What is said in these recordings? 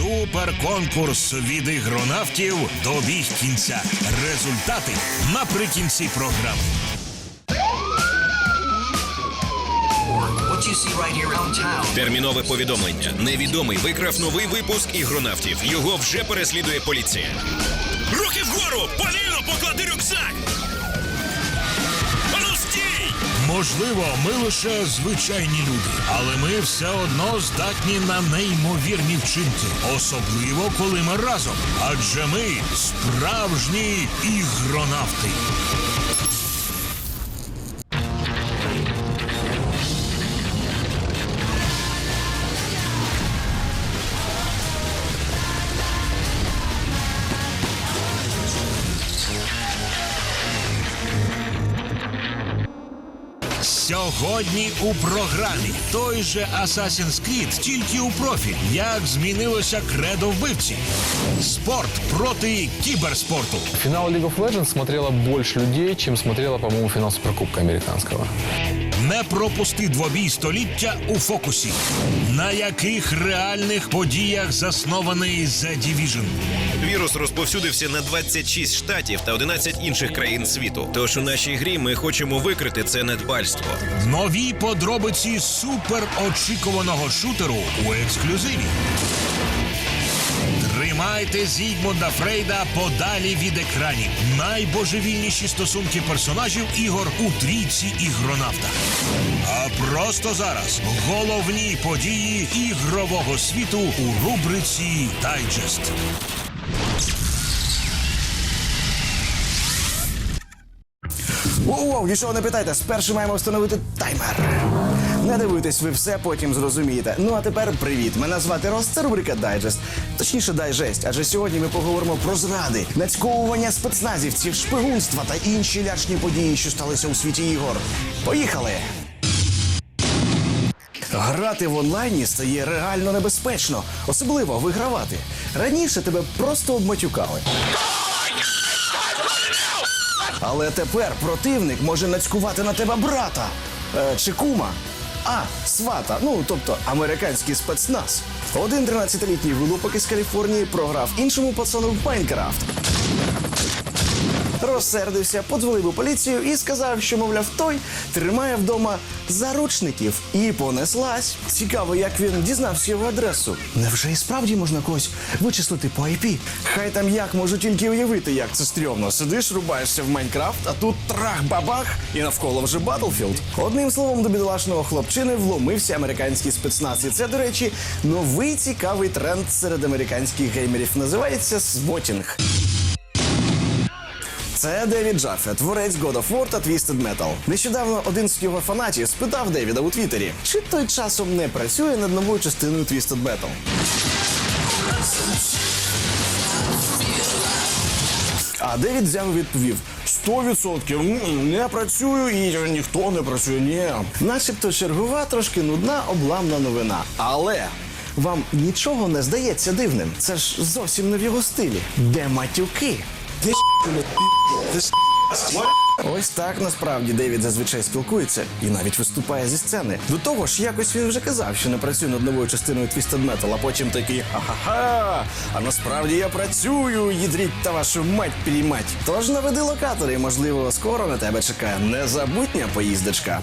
Суперконкурс від ігронавтів добіг кінця. Результати наприкінці програми. Термінове повідомлення. Невідомий викрав новий випуск ігронавтів. Його вже переслідує поліція. Руки вгору! Поліно, поклади рюкзак! Можливо, ми лише звичайні люди, але ми все одно здатні на неймовірні вчинки, особливо коли ми разом. Адже ми справжні ігронавти. Сьогодні у програмі той же Assassin's Creed, тільки у профіль. Як змінилося кредо вбивці? Спорт проти кіберспорту. Фінал League of Legends смотрело більше людей, ніж смотрела, по-моєму, фінал Суперкубка американского. Не пропусти двобій століття у фокусі. На яких реальних подіях заснований The Division? Вірус розповсюдився на 26 штатів та 11 інших країн світу. Тож у нашій грі ми хочемо викрити це недбальство. Нові подробиці суперочікуваного шутеру у ексклюзиві. Тримайте Зігмунда Фрейда подалі від екранів. Найбожевільніші стосунки персонажів ігор у трійці ігронавта. А просто зараз головні події ігрового світу у рубриці Дайджест. Воу-воу, нічого не питайте, спершу маємо встановити таймер. Не дивуйтесь, ви все потім зрозумієте. Ну а тепер привіт. Мене звати Рос, це рубрика Дайджест. Точніше, дайжесть. Адже сьогодні ми поговоримо про зради, нацьковування спецназівців, шпигунства та інші лячні події, що сталися у світі ігор. Поїхали! Грати в онлайні стає реально небезпечно, особливо вигравати. Раніше тебе просто обматюкали. Але тепер противник може нацькувати на тебе брата е, чи кума. А, свата, ну тобто американський спецназ. Один 13-літній вилупок із Каліфорнії програв іншому пацану в Майнкрафт. Розсердився, подзвонив у поліцію і сказав, що, мовляв, той тримає вдома заручників. І понеслась. Цікаво, як він дізнався його адресу. Невже і справді можна когось вичислити по IP? Хай там як можу тільки уявити, як це стрьомно. Сидиш, рубаєшся в Майнкрафт, а тут трах-бабах, і навколо вже Battlefield. Одним словом, до бідолашного хлопчини вломився американський спецназ. І це, до речі, новий цікавий тренд серед американських геймерів. Називається свотінг. Це Девід Джаффе, творець God of War та Twisted Metal. Нещодавно один з його фанатів спитав Девіда у Твіттері, чи той часом не працює над новою частиною Twisted Metal. А Девід взяв і відповів: «100% не працюю і ніхто не працює. Ні. Начебто чергова, трошки нудна, обламна новина. Але вам нічого не здається дивним. Це ж зовсім не в його стилі. Де матюки? Ось так насправді Девід зазвичай спілкується і навіть виступає зі сцени. До того ж, якось він вже казав, що не працює над новою частиною Twisted Metal, а потім такий ха-ха-ха. А насправді я працюю, їдріть та вашу мать пілімать. Тож наведи локатори, можливо, скоро на тебе чекає незабутня поїздочка.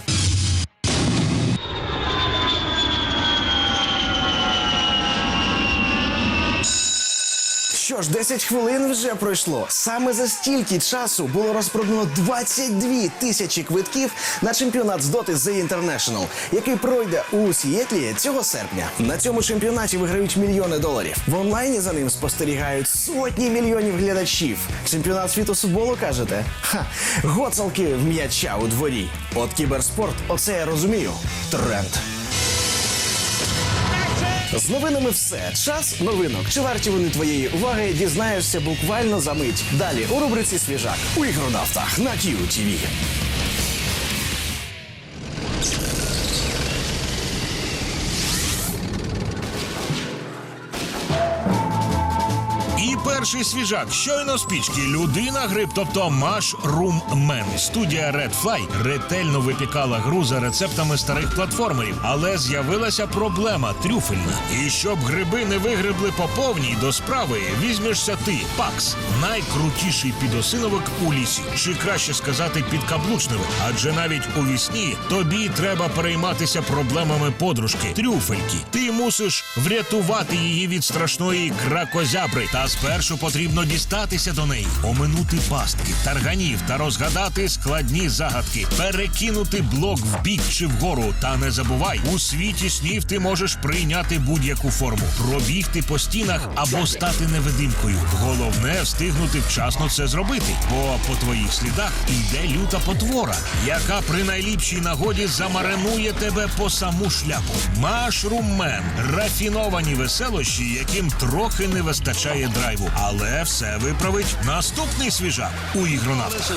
Що ж, 10 хвилин вже пройшло. Саме за стільки часу було розпродано 22 тисячі квитків на чемпіонат з доти The International, який пройде у Сієтлі цього серпня. На цьому чемпіонаті виграють мільйони доларів. В онлайні за ним спостерігають сотні мільйонів глядачів. Чемпіонат світу з футболу кажете? Ха, гоцалки в м'яча у дворі. От кіберспорт, оце я розумію. Тренд. З новинами все. Час новинок. Чи варті вони твоєї уваги? Дізнаєшся буквально за мить. Далі у рубриці Свіжак у ігронавтах на QTV. Перший свіжак. Щойно з. Людина гриб, тобто Mushroom Man. Студія Red Fly ретельно випікала гру за рецептами старих платформерів, але з'явилася проблема трюфельна. І щоб гриби не вигребли по повній до справи, візьмешся ти, Пакс, найкрутіший підосиновик у лісі, чи краще сказати, підкаблучневик. Адже навіть у вісні тобі треба перейматися проблемами подружки трюфельки. Ти мусиш врятувати її від страшної кракозябри. Та спершу потрібно дістатися до неї, оминути пастки, тарганів та розгадати складні загадки, перекинути блок в бік чи вгору. Та не забувай, у світі снів ти можеш прийняти будь-яку форму, пробігти по стінах або стати невидимкою. Головне встигнути вчасно це зробити, бо по твоїх слідах йде люта потвора, яка при найліпшій нагоді замаринує тебе по саму шляпу. Машруммен рафіновані веселощі, яким трохи не вистачає драйву, але все виправить наступний свіжак у ігронавтах.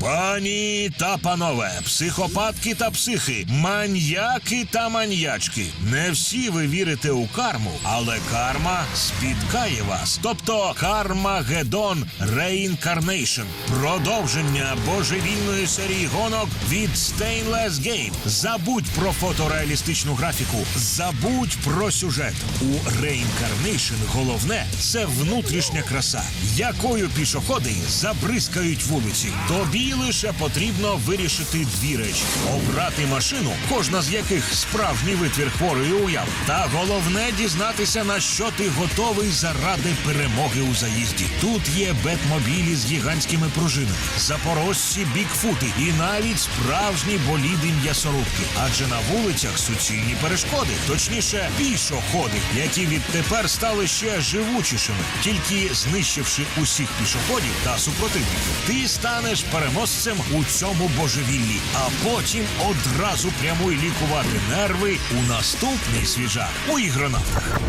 Пані та панове, психопатки та психи, маньяки та маньячки. Не всі ви вірите у карму, але карма спіткає вас. Тобто Кармагеддон Reincarnation. Продовження божевільної серії гонок від Stainless Game. Забудь про фотореалістичну графіку, забудь про сюжет. У Reincarnation головне це внутрішня краса, якою пішоходи забризкають вулиці. Тобі лише потрібно вирішити дві речі: обрати машину, кожна з яких справжній витвір хворої уяви. Та головне дізнатися, на що ти готовий заради перемоги у заїзді. Тут є бетмобілі з гігантськими пружинами, запорожці бікфути і навіть справжні боліди м'ясорубки. Адже на вулицях суцільні перешкоди, точніше, пішоходи, які відтепер стали ще живучішими, тільки знищивши усіх пішоходів та супротивників. Ти станеш переможцем у цьому божевіллі, а потім одразу прямуй лікувати нерви у наступний свіжак у ігронавтах.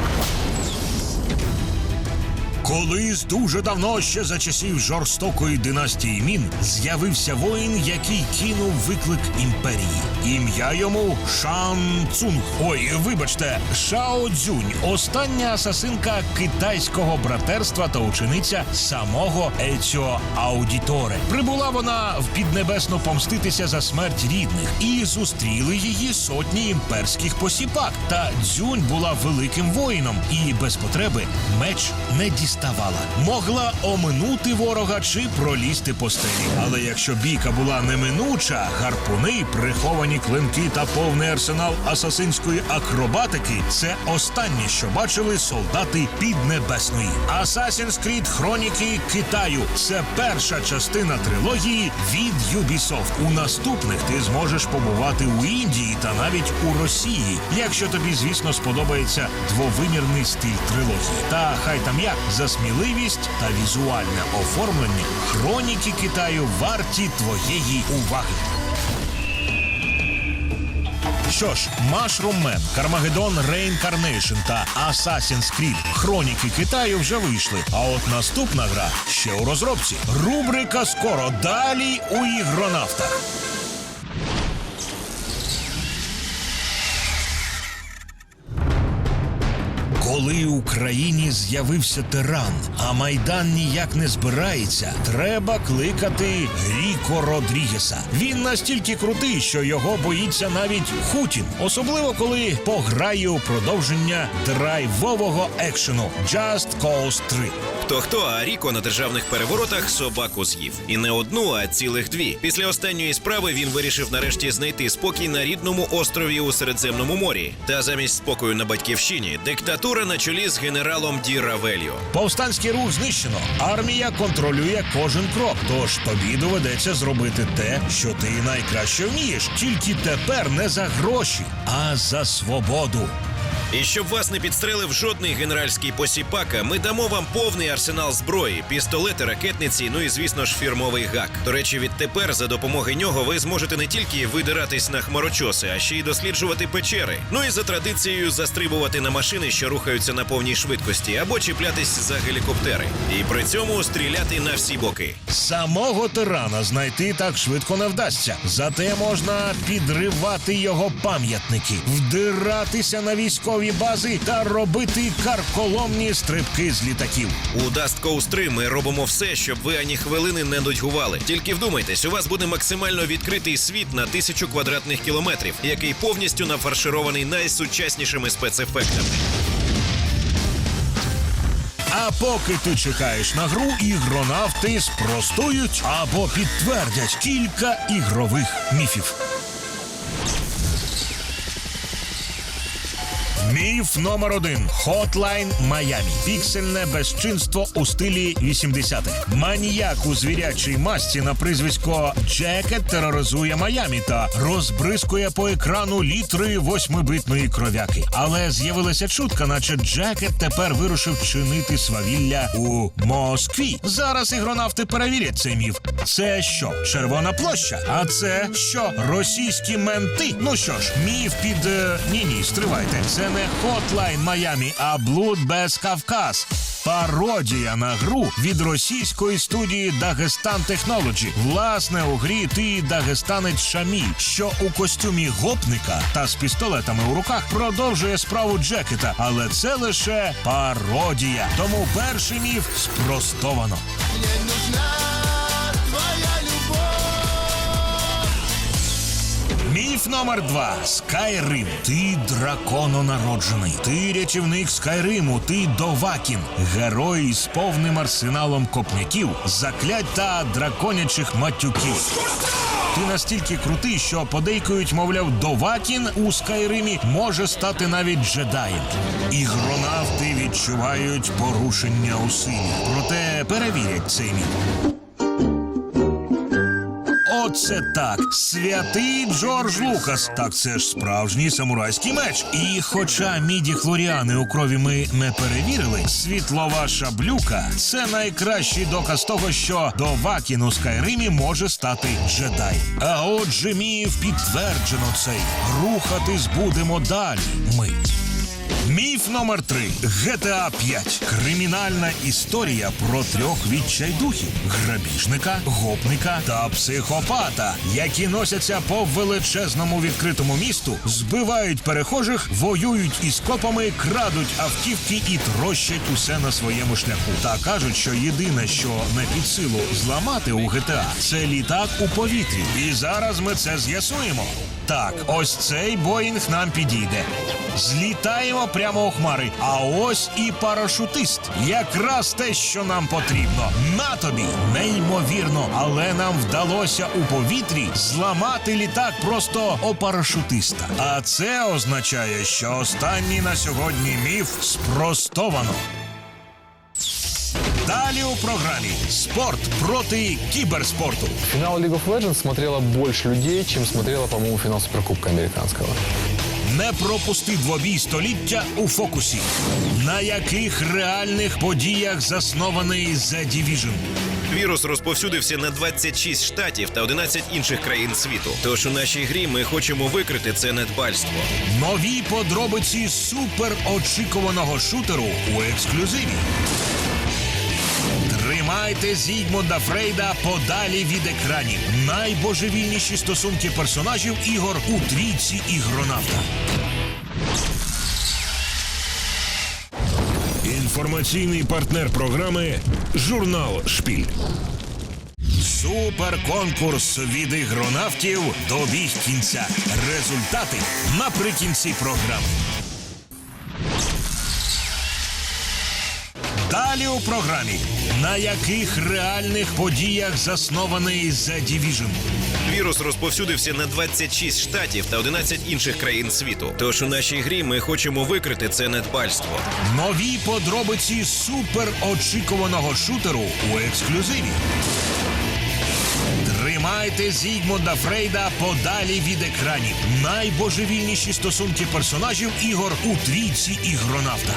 Колись дуже давно, ще за часів жорстокої династії Мін, з'явився воїн, який кинув виклик імперії. Ім'я йому Шан Цунг. Ой, вибачте, Шао Цзюнь, остання асасинка китайського братерства та учениця самого Еціо Аудіторе. Прибула вона в піднебесну помститися за смерть рідних, і зустріли її сотні імперських посіпак. Та Дзюнь була великим воїном і без потреби меч не діставала. Могла оминути ворога чи пролізти по стелі. Але якщо бійка була неминуча, гарпуни, приховані клинки та повний арсенал асасинської акробатики це останнє, що бачили солдати Піднебесної. Assassin's Creed Хроніки Китаю це перша частина трилогії від Ubisoft. У наступних ти зможеш побувати у Індії та навіть у Росії, якщо тобі, звісно, сподобається двовимірний стиль трилогії. Та хай там як за сміливість та візуальне оформлення хроніки Китаю варті твоєї уваги. Що ж, Mushroom Man, Carmageddon Reincarnation та Assassin's Creed Хроніки Китаю вже вийшли. А от наступна гра ще у розробці. Рубрика скоро далі у ігронавтах. Країні з'явився тиран, а майдан ніяк не збирається, треба кликати Ріко Родрігеса. Він настільки крутий, що його боїться навіть Хутін, особливо коли пограє у продовження драйвового екшену Just Cause 3. Хто хто, а Ріко на державних переворотах собаку з'їв. І не одну, а цілих дві. Після останньої справи він вирішив нарешті знайти спокій на рідному острові у Середземному морі. Та замість спокою на батьківщині диктатура на чолі з генералом Ді Равельо. Повстанський рух знищено. Армія контролює кожен крок. Тож тобі доведеться зробити те, що ти найкраще вмієш. Тільки тепер не за гроші, а за свободу. І щоб вас не підстрелив жодний генеральський посіпака, ми дамо вам повний арсенал зброї, пістолети, ракетниці, ну і звісно ж фірмовий гак. До речі, відтепер за допомогою нього ви зможете не тільки видиратись на хмарочоси, а ще й досліджувати печери. Ну і за традицією застрибувати на машини, що рухаються на повній швидкості, або чіплятись за гелікоптери. І при цьому стріляти на всі боки. Самого тирана знайти так швидко не вдасться. Зате можна підривати його пам'ятники, вдиратися на військові військові бази та робити карколомні стрибки з літаків. У Dust Coast 3 ми робимо все, щоб ви ані хвилини не нудьгували. Тільки вдумайтесь, у вас буде максимально відкритий світ на тисячу квадратних кілометрів, який повністю нафарширований найсучаснішими спецефектами. А поки ти чекаєш на гру, ігронавти спростують або підтвердять кілька ігрових міфів. Міф номер один Hotline Miami. Піксельне безчинство у стилі 80-х. Маніяк у звірячій масці на прізвисько Джекет тероризує Майамі та розбризкує по екрану літри восьмибитної кров'яки. Але з'явилася чутка, наче Джекет тепер вирушив чинити свавілля у Москві. Зараз ігронавти перевірять цей міф. Це що? Червона площа? А це що? Російські менти? Ну що ж, міф під е, ні, ні, стривайте. Це не Hotline Майамі, а Блуд без Кавказ. Пародія на гру від російської студії Дагестан Технолоджі. Власне, у грі ти дагестанець Шаміль, що у костюмі гопника та з пістолетами у руках продовжує справу Джекета, але це лише пародія. Тому перший міф спростовано. Міф номер два Скайрим. Ти дракононароджений. Ти рятівник Скайриму. Ти Довакін. Герой з повним арсеналом копняків, заклять та драконячих матюків. Ти настільки крутий, що подейкують, мовляв, Довакін у Скайримі може стати навіть джедаєм. Ігронавти відчувають порушення у силі. Проте перевірять цей міф. Оце так. Святий Джордж Лукас. Так це ж справжній самурайський меч. І хоча міді хлоріани у крові ми не перевірили, світлова шаблюка це найкращий доказ того, що до Вакін у Скайримі може стати джедай. А отже, міф підтверджено цей. Рухатись будемо далі. Ми. Міф номер три GTA 5. Кримінальна історія про трьох відчайдухів: грабіжника, гопника та психопата, які носяться по величезному відкритому місту, збивають перехожих, воюють із копами, крадуть автівки і трощать усе на своєму шляху. Та кажуть, що єдине, що не під силу зламати у GTA, це літак у повітрі. І зараз ми це з'ясуємо. Так, ось цей Боїнг нам підійде. Злітаємо прямо у хмари. А ось і парашутист. Якраз те, що нам потрібно. На тобі неймовірно, але нам вдалося у повітрі зламати літак просто о парашутиста. А це означає, що останній на сьогодні міф спростовано. Далі у програмі спорт проти кіберспорту. Финал League of Legends смотрело больше людей, чем смотрела, по-моему, финал Суперкубка американского. Не пропусти двобій століття у фокусі. На яких реальних подіях заснований The Division? Вірус розповсюдився на 26 штатів та 11 інших країн світу. Тож у нашій грі ми хочемо викрити це недбальство. Нові подробиці суперочікуваного шутеру у ексклюзиві. Тримайте Зігмунда Фрейда подалі від екранів. Найбожевільніші стосунки персонажів ігор у трійці ігронавта. Інформаційний партнер програми Журнал Шпіль. Суперконкурс від ігронавтів добіг кінця. Результати наприкінці програми. Далі у програмі. На яких реальних подіях заснований The Division? Вірус розповсюдився на 26 штатів та 11 інших країн світу. Тож у нашій грі ми хочемо викрити це недбальство. Нові подробиці суперочікуваного шутеру у ексклюзиві. Тримайте Зігмунда Фрейда подалі від екранів. Найбожевільніші стосунки персонажів ігор у трійці ігронавта.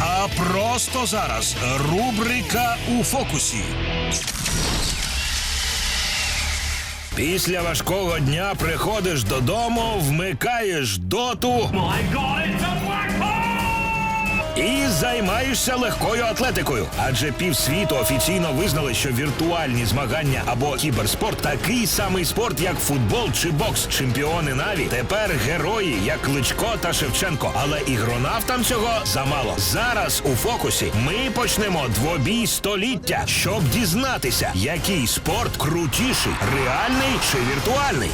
А просто зараз рубрика у фокусі. Після важкого дня приходиш додому, вмикаєш доту і займаєшся легкою атлетикою. Адже півсвіту офіційно визнали, що віртуальні змагання або кіберспорт такий самий спорт, як футбол чи бокс. Чемпіони Наві тепер герої, як Кличко та Шевченко. Але ігронавтам цього замало. Зараз у фокусі ми почнемо двобій століття, щоб дізнатися, який спорт крутіший, реальний чи віртуальний.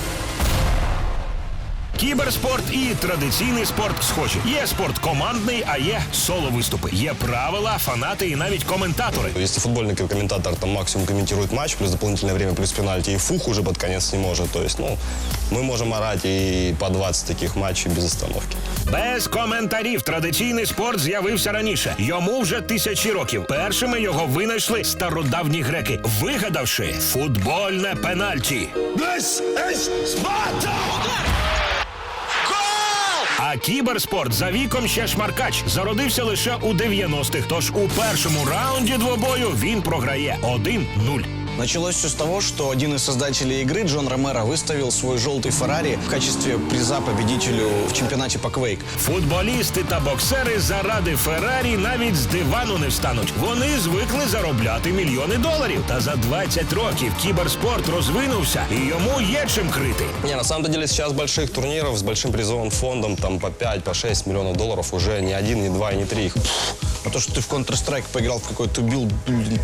Кіберспорт і традиційний спорт схожі. Є спорт командний, а є соло виступи. Є правила, фанати і навіть коментатори. Если футбольный комментатор там максимум комментирует матч, плюс дополнительное время, плюс пенальти, и фух уже под конец не может. То есть, ну, мы можем орать и по 20 таких матчей без остановки. Без коментарів традиційний спорт з'явився раніше. Йому вже тисячі років. Першими його винайшли стародавні греки, вигадавши футбольне пенальті. А кіберспорт за віком ще шмаркач зародився лише у 90-х. Тож у першому раунді двобою він програє 1-0. Началось все с того, что один из создателей игры, Джон Ромеро, выставил свой желтый Феррари в качестве приза победителю в чемпионате по Quake. Футболісти та боксери заради Феррарі навіть з дивану не встануть. Вони звикли заробляти мільйони доларів. Та за 20 років кіберспорт розвинувся, і йому є чим крити. Не, на самом деле сейчас больших турниров с большим призовым фондом, там по 5, по 6 миллионов долларов уже не один, не два, и не три. Их А то, что ты в Counter-Strike поиграл в какой-то убил блин,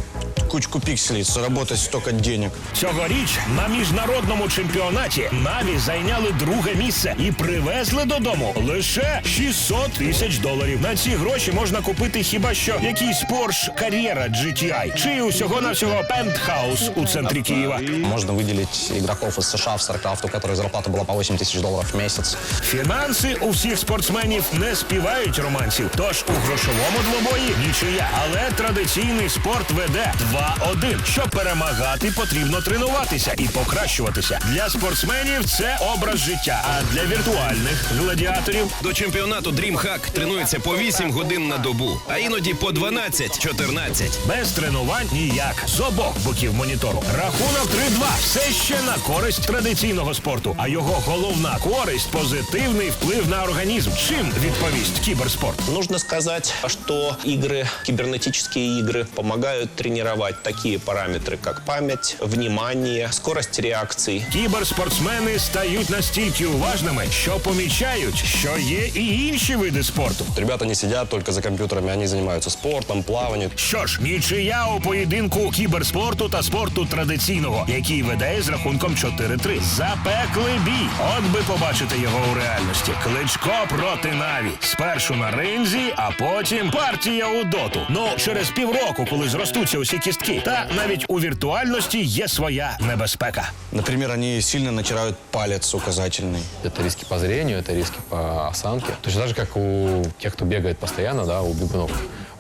кучку пикселей, заработать столько денег. Цьогоріч на міжнародному чемпіонаті Наві зайняли друге місце і привезли додому лише 600 тисяч доларів. На ці гроші можна купити хіба що якийсь Porsche Carrera GTI чи усього навсього пентхаус у центрі Києва. Можно выделить игроков из США в StarCraft, у которых зарплата была по 8 тысяч долларов в месяц. Фінанси у всіх спортсменів не співають романсів. Тож у грошовому двобої нічия. Але традиційний спорт веде 2-1. Щоб перемагати, потрібно тренуватися і покращуватися. Для спортсменів це образ життя. А для віртуальних гладіаторів До чемпіонату DreamHack тренується по 8 годин на добу, а іноді по 12-14. без тренувань ніяк. З обох боків монітору. Рахунок 3-2. Все ще на користь традиційного спорту. А його головна користь позитивний вплив на організм. Чим відповість кіберспорт? Нужно сказать, что игры, кибернетические игры помогают тренировать такие параметры, как память, внимание, скорость реакций. Кіберспортсмени стають настільки уважними, що помічають, що є і інші види спорту. Ребята не сидят только за компьютерами, они занимаются спортом, плаванием. Що ж, нічия у поєдинку кіберспорту та спорту традиційного, який веде з рахунком 4-3. Запеклий бій. От би побачити його у реальності. Кличко проти Наві. Спершу на ринзі, а потім партія у доту. Ну, через півроку, коли зростуться усі кістки. Та навіть у віртуальності є своя небезпека. Например, они сильно натирают палец указательный. Это риски по зрению, это риски по осанке. Точно так же, как у тех, кто бегает постоянно, да, у бегунов.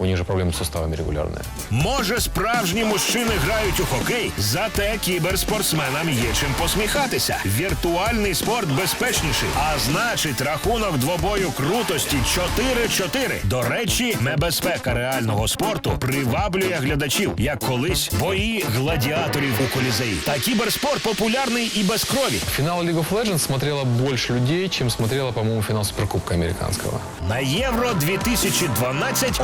У них же проблемы с суставами регулярные. Може, справжні мужчини грають у хокей, зате кіберспортсменам є чим посміхатися. Віртуальний спорт безпечніший, а значить, рахунок двобою крутості 4-4. До речі, небезпека реального спорту приваблює глядачів, як колись бої гладіаторів у колізеї. Та кіберспорт популярний і без крові. Финал League of Legends смотрело больше людей, чем смотрело, по-моему, финал Суперкубка американского. На Євро 2012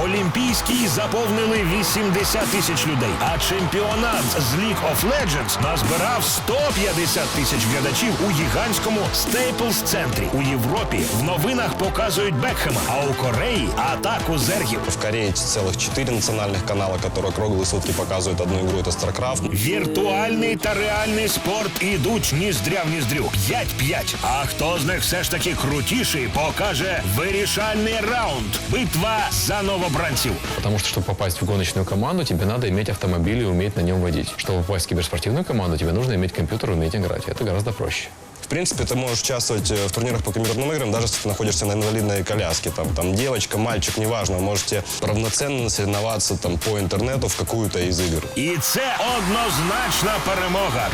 Олімпійський заповнили 80 тисяч людей, а чемпіонат з League of Legends назбирав 150 тисяч глядачів у гігантському Staples центрі. У Європі в новинах показують Бекхема, а у Кореї атаку зергів. В Корее целых 4 национальных канала, которые круглые сутки показывают одну игру, это StarCraft. Віртуальний та реальний спорт ідуть ніздря в ніздрю. 5-5. А хто з них все ж таки крутіший, покаже вирішальний раунд. Битва за новобранців. Потому что, чтобы попасть в гоночную команду, тебе надо иметь автомобиль и уметь на нем водить. Чтобы попасть в киберспортивную команду, тебе нужно иметь компьютер и уметь играть. Это гораздо проще. В принципе, ты можешь участвовать э, в турнирах по компьютерным играм, даже если ты находишься на инвалидной коляске. Там, там девочка, мальчик, неважно, вы можете равноценно соревноваться там, по интернету в какую-то из игр. І це однозначна перемога.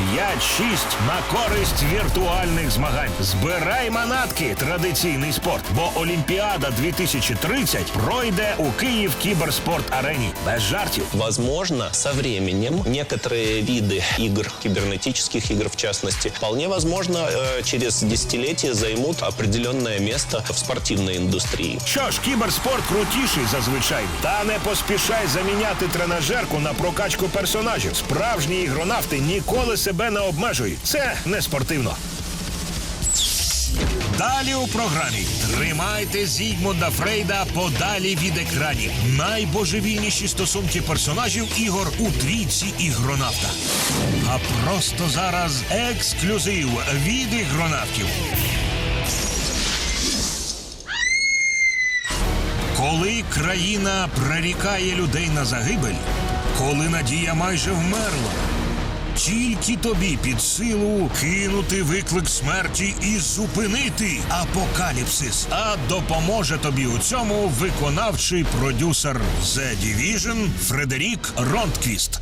5-6 на користь віртуальних змагань. Збирай манатки, традиційний спорт. Бо Олімпіада 2030 пройде у Київ кіберспорт арені. Без жартів. Возможно, со временем некоторые виды игр, кибернетических игр в частности, вполне возможно, э, э, через десятилетия займут определенное место в спортивной индустрии. Що ж, кіберспорт крутіший за звичайний. Та не поспішай заміняти тренажерку на прокачку персонажів. Справжні ігронавти ніколи себе не обмежують. Це не спортивно. Далі у програмі тримайте Зігмунда Фрейда подалі від екранів. Найбожевільніші стосунки персонажів ігор у трійці ігронавта. А просто зараз ексклюзив від ігронавтів. Коли країна прирікає людей на загибель, коли надія майже вмерла. Тільки тобі під силу кинути виклик смерті і зупинити апокаліпсис. А допоможе тобі у цьому виконавчий продюсер The Division Фредерік Ронтквіст.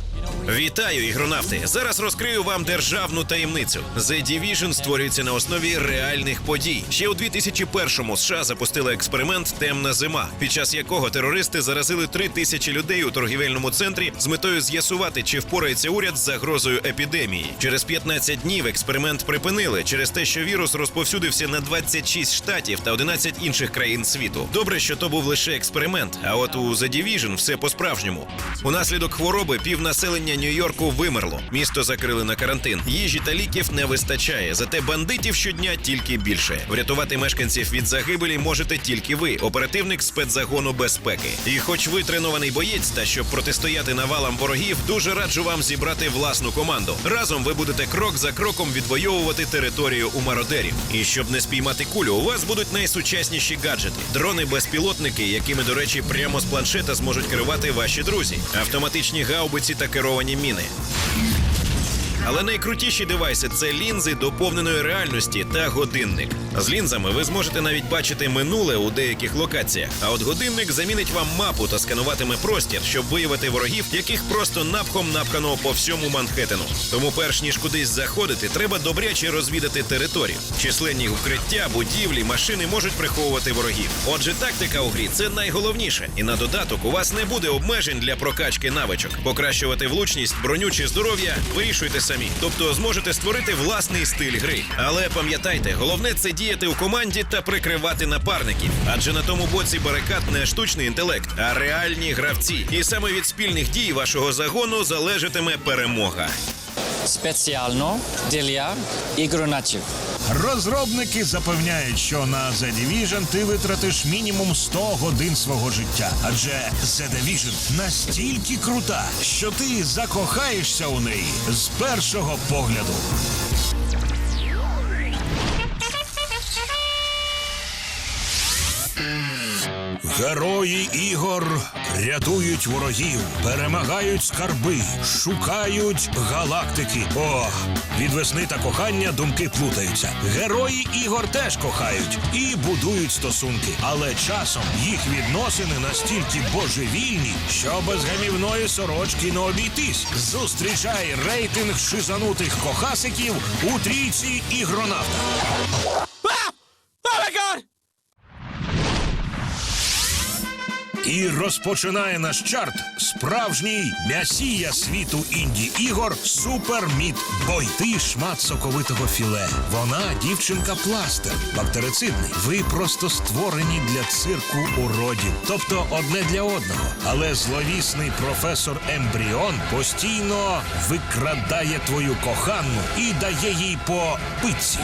Вітаю, ігронавти! Зараз розкрию вам державну таємницю. The Division створюється на основі реальних подій. Ще у 2001-му США запустили експеримент Темна зима, під час якого терористи заразили три тисячі людей у торгівельному центрі з метою з'ясувати, чи впорається уряд з загрозою епідемії. Через 15 днів експеримент припинили через те, що вірус розповсюдився на 26 штатів та 11 інших країн світу. Добре, що то був лише експеримент. А от у The Division все по-справжньому. Унаслідок хвороби півнаселення Нью-Йорку вимерло. Місто закрили на карантин. Їжі та ліків не вистачає. Зате бандитів щодня тільки більше. Врятувати мешканців від загибелі можете тільки ви, оперативник спецзагону безпеки. І, хоч ви тренований боєць, та щоб протистояти навалам ворогів, дуже раджу вам зібрати власну команду. Разом ви будете крок за кроком відвоювати територію у мародерів. І щоб не спіймати кулю, у вас будуть найсучасніші гаджети, дрони-безпілотники, якими, до речі, прямо з планшета зможуть керувати ваші друзі, автоматичні гаубиці та керовані міни. Але найкрутіші девайси це лінзи доповненої реальності та годинник. З лінзами ви зможете навіть бачити минуле у деяких локаціях. А от годинник замінить вам мапу та скануватиме простір, щоб виявити ворогів, яких просто напхом напхано по всьому Манхеттену. Тому, перш ніж кудись заходити, треба добряче розвідати територію. Численні укриття, будівлі, машини можуть приховувати ворогів. Отже, тактика у грі це найголовніше. І на додаток у вас не буде обмежень для прокачки навичок. Покращувати влучність, броню чи здоров'я вирішуйте самі. Тобто зможете створити власний стиль гри. Але пам'ятайте, головне це діяти у команді та прикривати напарників. Адже на тому боці барикад не штучний інтелект, а реальні гравці. І саме від спільних дій вашого загону залежатиме перемога. Спеціально для ігронавтів. Розробники запевняють, що на The Division ти витратиш мінімум 100 годин свого життя. Адже The Division настільки крута, що ти закохаєшся у неї з першого погляду. Герої ігор рятують ворогів, перемагають скарби, шукають галактики. О, від весни та кохання думки плутаються. Герої ігор теж кохають і будують стосунки, але часом їх відносини настільки божевільні, що без гамівної сорочки не обійтись. Зустрічай рейтинг шизанутих кохасиків у трійці ігронавта. І розпочинає наш чарт справжній м'ясія світу інді ігор Супер Міт Бой. Ти шмат соковитого філе. Вона дівчинка пластер, бактерицидний. Ви просто створені для цирку уродів, тобто одне для одного. Але зловісний професор Ембріон постійно викрадає твою коханну і дає їй по пиці.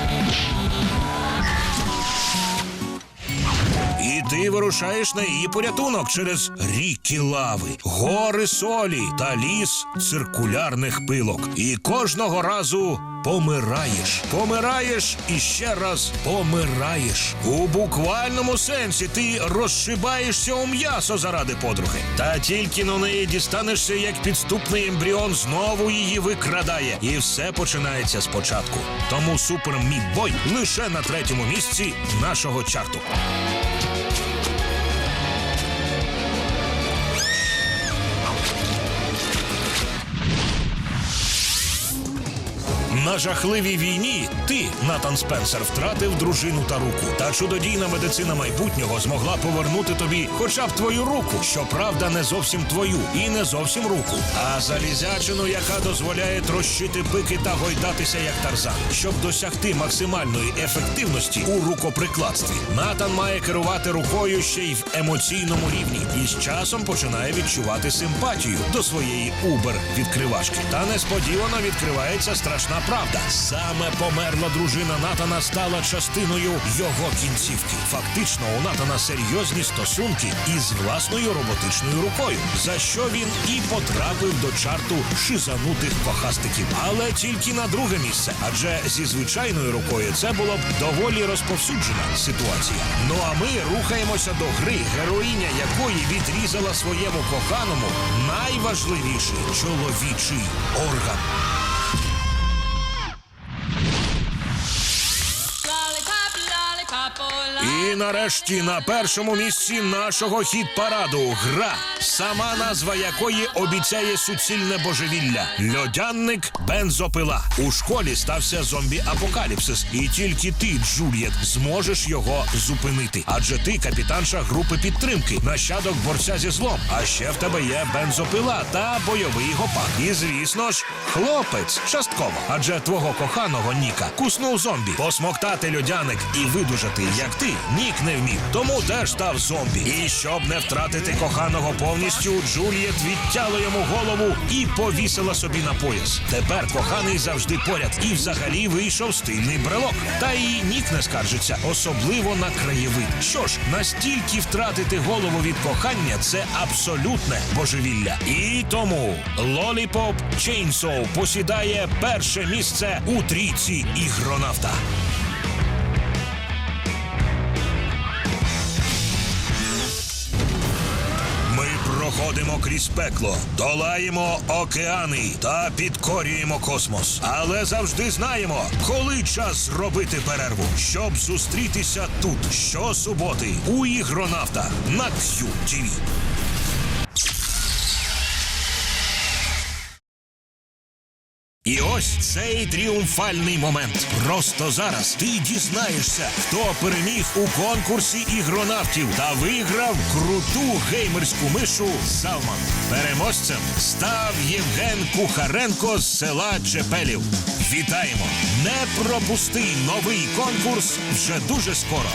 Ти вирушаєш на її порятунок через ріки лави, гори солі та ліс циркулярних пилок. І кожного разу помираєш. Помираєш і ще раз помираєш. У буквальному сенсі ти розшибаєшся у м'ясо заради подруги. Та тільки на неї дістанешся, як підступний ембріон знову її викрадає. І все починається спочатку. Тому супер Мідбой лише на третьому місці нашого чарту. На жахливій війні ти, Натан Спенсер, втратив дружину та руку. Та чудодійна медицина майбутнього змогла повернути тобі хоча б твою руку. Щоправда, не зовсім твою і не зовсім руку, а залізячину, яка дозволяє трощити пики та гойдатися як тарзан. Щоб досягти максимальної ефективності у рукоприкладстві, Натан має керувати рукою ще й в емоційному рівні і з часом починає відчувати симпатію до своєї убер-відкривачки. Та несподівано відкривається страшна правда. Саме померла дружина Натана стала частиною його кінцівки. Фактично, у Натана серйозні стосунки із власною роботичною рукою, за що він і потрапив до чарту шизанутих кохастиків. Але тільки на друге місце, адже зі звичайною рукою це було б доволі розповсюджена ситуація. Ну а ми рухаємося до гри, героїня якої відрізала своєму коханому найважливіший чоловічий орган. І нарешті на першому місці нашого хіт-параду гра, сама назва якої обіцяє суцільне божевілля. Льодянник бензопила. У школі стався зомбі-апокаліпсис, і тільки ти, Джульєт, зможеш його зупинити. Адже ти капітанша групи підтримки, нащадок борця зі злом. А ще в тебе є бензопила та бойовий гопак. І звісно ж, хлопець частково. Адже твого коханого Ніка куснув зомбі. Посмоктати льодяник і видужати, як ти, Нік не вмів. Тому теж став зомбі. І щоб не втратити коханого повністю, Джулієт відтяла йому голову і повісила собі на пояс. Тепер коханий завжди поряд і взагалі вийшов стильний брелок. Та і Нік не скаржиться, особливо на краєвид. Що ж, настільки втратити голову від кохання це абсолютне божевілля. І тому Lollipop Chainsaw посідає перше місце у трійці ігронавта. Проходимо крізь пекло, долаємо океани та підкорюємо космос. Але завжди знаємо, коли час зробити перерву, щоб зустрітися тут щосуботи у ігронавта на QTV. І ось цей тріумфальний момент. Просто зараз ти дізнаєшся, хто переміг у конкурсі ігронавтів та виграв круту геймерську мишу Салман. Переможцем став Євген Кухаренко з села Чепелів. Вітаємо! Не пропусти новий конкурс вже дуже скоро.